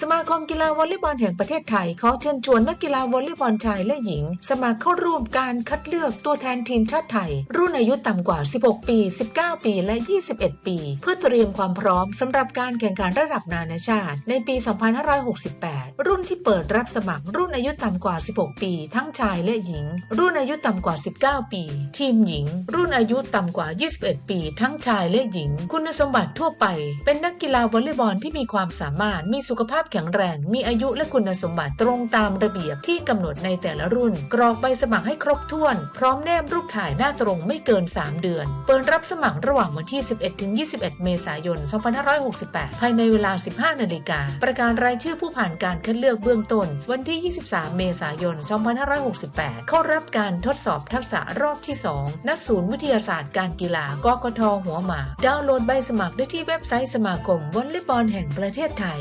สมาคมกีฬาวอลเลย์บอลแห่งประเทศไทยขอเชิญชวนนักกีฬาวอลเลย์บอลชายและหญิง สมัครเข้าร่วมการคัดเลือกตัวแทนทีมชาติไทย รุ่นอายุต่ำกว่า 16 ปี 19 ปี และ 21 ปี เพื่อเตรียมความพร้อมสำหรับการแข่งขันระดับนานาชาติ ในปี 2568 รุ่นที่เปิดรับสมัครรุ่นอายุต่ำกว่า 16 ปี ทั้งชายและหญิง รุ่นอายุต่ำกว่า 19 ปี ทีมหญิง รุ่นอายุต่ำกว่า 21 ปี ทั้งชายและหญิง คุณสมบัติทั่วไป เป็นนักกีฬาวอลเลย์บอลที่มีความสามารถมีสุขภาพแข็งแรง มีอายุและคุณสมบัติตรงตามระเบียบที่กำหนดในแต่ละรุ่น กรอกใบสมัครให้ครบถ้วน พร้อมแนบรูปถ่ายหน้าตรงไม่เกิน 3 เดือน เปิดรับสมัครระหว่างวันที่ 11ถึง21 เมษายน 2568 ภายในเวลา 15 นาฬิกา ประกาศรายชื่อผู้ผ่านการคัดเลือกเบื้องต้น วันที่ 23 เมษายน 2568 เข้ารับการทดสอบทักษะรอบที่ 2 ณ ศูนย์วิทยาศาสตร์การกีฬากกทหัวหมากดาวน์โหลดใบสมัครได้ที่เว็บไซต์สมาคมวอลเลย์บอลแห่งประเทศไทย